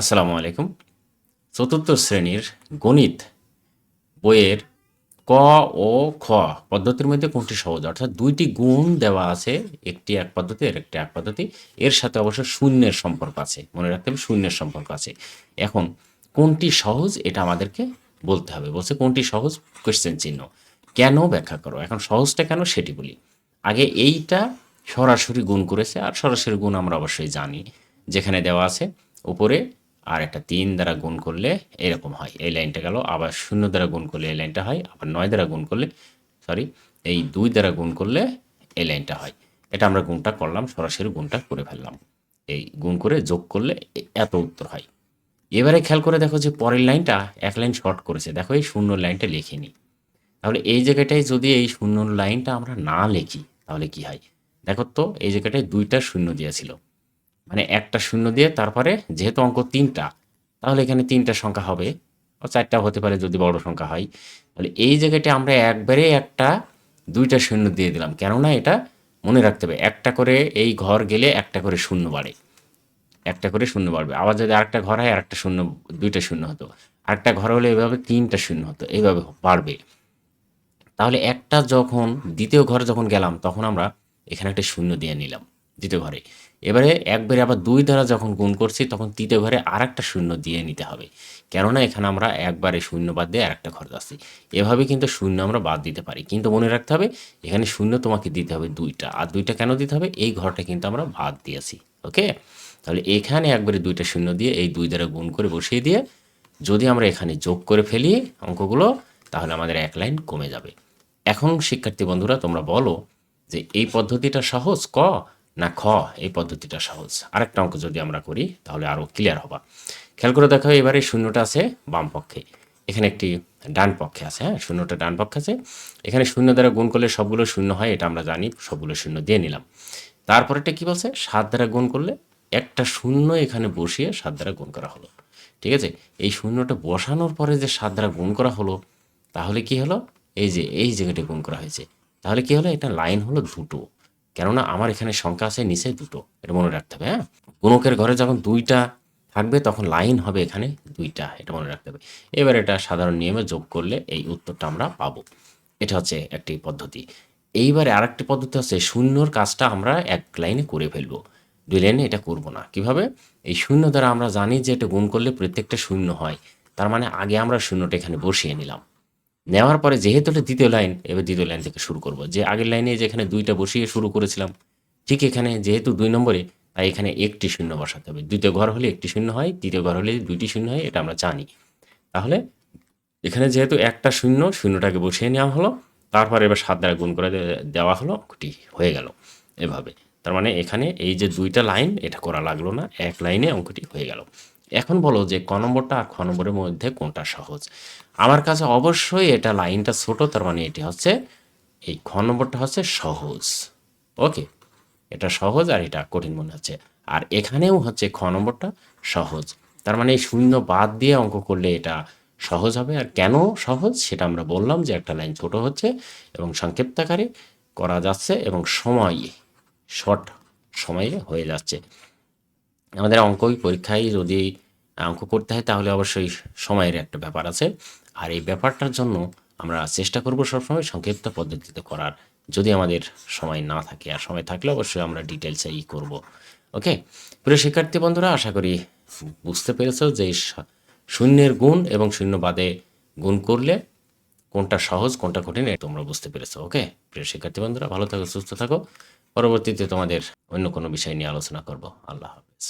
আসসালামু আলাইকুম। চতুর্থ শ্রেণির গণিত বইয়ের ক ও খ পদ্ধতির মধ্যে কোনটি সহজ? অর্থাৎ দুইটি গুণ দেওয়া আছে, একটি এক পদ্ধতি, আর একটি এক পদ্ধতি। এর সাথে অবশ্য শূন্যের সম্পর্ক আছে, মনে রাখতে হবে শূন্যের সম্পর্ক আছে। এখন, কোনটি সহজ এটা আমাদেরকে বলতে হবে। বলছে কোনটি সহজ? কোয়েশ্চেন চিহ্ন। কেন ব্যাখ্যা করো? এখন সহজটা কেন সেটি বলি। আগে এইটা সরাসরি গুণ করেছে, আর সরাসরি গুণ আমরা অবশ্যই জানি। যেখানে দেওয়া আছে, উপরে আর একটা তিন দ্বারা গুণ করলে এরকম হয়। এই লাইনটা গেল, আবার শূন্য দ্বারা গুণ করলে এই লাইনটা হয়, আবার নয় দ্বারা গুণ করলে সরি এই দুই দ্বারা গুণ করলে এই লাইনটা হয়। এটা আমরা গুণটা করলাম, সরাসরি গুণটা করে ফেললাম। এই গুণ করে যোগ করলে এত উত্তর হয়। এবারে খেয়াল করে দেখো যে পরের লাইনটা এক লাইন শর্ট করেছে। দেখো এই শূন্য লাইনটা লিখিনি। তাহলে এই জায়গাটায় যদি এই শূন্য লাইনটা আমরা না লিখি, তাহলে কি হয়? দেখো তো, এই জায়গাটায় দুইটা শূন্য দিয়েছিল মানে একটা শূন্য দিয়ে তারপরে যেহেতু অঙ্ক তিনটা, তাহলে এখানে তিনটা সংখ্যা হবে চারটা হতে পারে যদি বড় সংখ্যা হয়। তাহলে এই জায়গাটা আমরা একবারে একটা, দুইটা শূন্য দিয়ে দিলাম। কেননা এটা মনে রাখতে হবে, একটা করে এই ঘর গেলে একটা করে শূন্য বাড়ে। একটা করে শূন্য বাড়বে। আবার যদি আরেকটা ঘর হয়, আরেকটা শূন্য, দুইটা শূন্য হতো। আরেকটা ঘর হলে এভাবে তিনটা শূন্য হতো এইভাবে বাড়বে। তাহলে একটা যখন, দ্বিতীয় ঘর যখন গেলাম, তখন আমরা এখানে একটা শূন্য দিয়ে নিলাম। দ্বিতীয় ঘরে। এবারে একবারে আবার দুই দ্বারা যখন গুণ করছি, তখন তৃতীয় ঘরে আর একটা শূন্য দিয়ে নিতে হবে। কেননা এখানে আমরা একবারে শূন্য বাদ দিয়ে আর একটা ঘর যাচ্ছি। এভাবে কিন্তু শূন্য আমরা বাদ দিতে পারি। কিন্তু মনে রাখতে হবে, এখানে শূন্য তোমাকে দিতে হবে দুইটা। আর দুইটা কেন দিতে হবে? এই ঘরটা কিন্তু আমরা বাদ দিয়েছি। ওকে? তাহলে এখানে একবারে দুইটা শূন্য দিয়ে এই দুই দ্বারা গুণ করে বসিয়ে দিয়ে যদি আমরা এখানে যোগ করে ফেলি অঙ্কগুলো, তাহলে আমাদের এক লাইন কমে যাবে। এখন শিক্ষার্থী বন্ধুরা, তোমরা বলো যে এই পদ্ধতিটা সহজ? ক? না খ, এই পদ্ধতিটা সহজ। আরেকটা অঙ্ক যদি আমরা করি, তাহলে আরও ক্লিয়ার হবা। খেয়াল করে দেখো, এবারে শূন্যটা আছে বাম পক্ষে। এখানে একটি ডান পক্ষে আছে হ্যাঁ? শূন্যটা ডান পক্ষে আছে। এখানে শূন্য দ্বারা গুণ করলে সবগুলো শূন্য হয়, এটা আমরা জানি, সবগুলো শূন্য দিয়ে নিলাম। তারপরেটা কি বলছে? সাত দ্বারা গুণ করলে একটা শূন্য এখানে বসিয়ে সাত দ্বারা গুণ করা হলো। ঠিক আছে? এই শূন্যটা বসানোর পরে যে সাত দ্বারা গুণ করা হলো, তাহলে কি হলো? এই যে, এই জায়গাটা গুণ করা হয়েছে। তাহলে কি হলো? এটা লাইন হলো দুটো। কেননা আমার এখানে সংখ্যা আছে নিচে দুটো, এটা মনে রাখতে হবে হ্যাঁ? গুণকের ঘরে যখন দুইটা থাকবে, তখন লাইন হবে এখানে দুইটা, এটা মনে রাখতে হবে। এবার এটা সাধারণ নিয়মে যোগ করলে এই উত্তরটা আমরা পাবো। এটা হচ্ছে একটি পদ্ধতি। এইবারে আরেকটি পদ্ধতি হচ্ছে শূন্যর কাজটা আমরা এক লাইনে করে ফেলব। দুই লাইনে এটা করব না। কীভাবে? এই শূন্য দ্বারা আমরা জানি যে এটা গুণ করলে প্রত্যেকটা শূন্য হয়। তার মানে আগে আমরা শূন্যটা এখানে বসিয়ে নিলাম। নেওয়ার পরে যেহেতু এটা দ্বিতীয় লাইন, এবার দ্বিতীয় লাইন থেকে শুরু করব। যে আগের লাইনে যেখানে দুইটা বসিয়ে শুরু করেছিলাম, ঠিক এখানে যেহেতু দুই নম্বরে, তাই এখানে একটি শূন্য বসাতে হবে। দ্বিতীয় ঘর হলে একটি শূন্য হয়, তৃতীয় ঘর হলে দুইটি শূন্য হয়, এটা আমরা জানি। তাহলে এখানে যেহেতু একটা শূন্য, শূন্যটাকে বসিয়ে নেওয়া হলো, তারপর এবার সাত দ্বারা গুণ করে দেওয়া হলো অঙ্কটি হয়ে গেল এভাবে। তার মানে এখানে এই যে দুইটা লাইন, এটা করা লাগল না, এক লাইনে অঙ্কটি হয়ে গেল। এখন বলো যে ক নম্বরটা আর খ নম্বরের মধ্যে কোনটা সহজ? আমার কাছে অবশ্যই এটা লাইনটা ছোট, তার মানে এটি হচ্ছে, এই খ নম্বরটা হচ্ছে সহজ। ওকে? এটা সহজ আর এটা কঠিন মনে হচ্ছে। আর এখানেও হচ্ছে খ নম্বরটা সহজ। তার মানে এই শূন্য বাদ দিয়ে অঙ্ক করলে এটা সহজ হবে। আর কেন সহজ সেটা আমরা বললাম যে একটা লাইন ছোট হচ্ছে এবং সংক্ষিপ্তাকারে করা যাচ্ছে এবং সময়, শর্ট সময়ে হয়ে যাচ্ছে। আমাদের অঙ্কই পরীক্ষায় যদি অঙ্ক করতে হয়, তাহলে অবশ্যই সময়ের একটা ব্যাপার আছে। আর এই ব্যাপারটার জন্য আমরা চেষ্টা করব সবসময় সংক্ষিপ্ত পদ্ধতিতে করার। যদি আমাদের সময় না থাকে, আর সময় থাকলে অবশ্যই আমরা ডিটেলসে ই করব। ওকে প্রিয় শিক্ষার্থী বন্ধুরা, আশা করি বুঝতে পেরেছ যে শূন্যের গুণ এবং শূন্য বাদে গুণ করলে কোনটা সহজ, কোনটা কঠিন তোমরা বুঝতে পেরেছ। ওকে প্রিয় শিক্ষার্থী বন্ধুরা, ভালো থাকো, সুস্থ থাকো। পরবর্তীতে তোমাদের অন্য কোনো বিষয় নিয়ে আলোচনা করব। আল্লাহ হাফেজ।